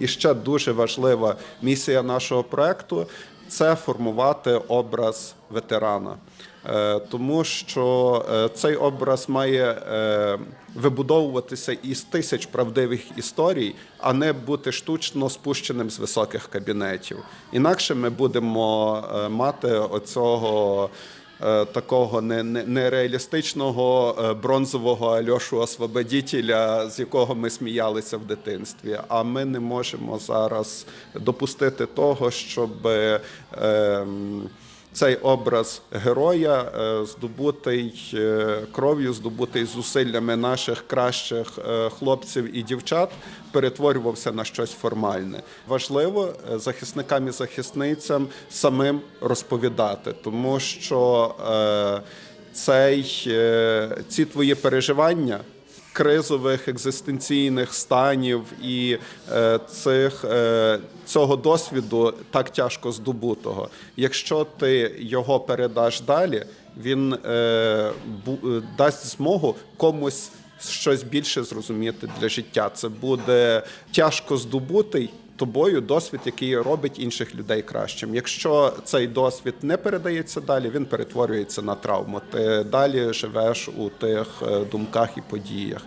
І ще дуже важлива місія нашого проекту це формувати образ ветерана. Е, Тому що е, цей образ має е, вибудовуватися із тисяч правдивих історій, а не бути штучно спущеним з високих кабінетів. Інакше ми будемо мати оцього. Е, Такого не- не- нереалістичного е, бронзового Альошу Освободітеля, з якого ми сміялися в дитинстві. А ми не можемо зараз допустити того, щоб е, цей образ героя, е, здобутий е, кров'ю, здобутий зусиллями наших кращих е, хлопців і дівчат, перетворювався на щось формальне. Важливо захисникам і захисницям самим розповідати, тому що цей, ці твої переживання кризових екзистенційних станів і е, цих, е, цього досвіду так тяжко здобутого. Якщо ти його передаш далі, він е, дасть змогу комусь щось більше зрозуміти для життя. Це буде тяжко здобутий. Тобою досвід, який робить інших людей кращим. Якщо цей досвід не передається далі, він перетворюється на травму. Ти далі живеш у тих думках і подіях.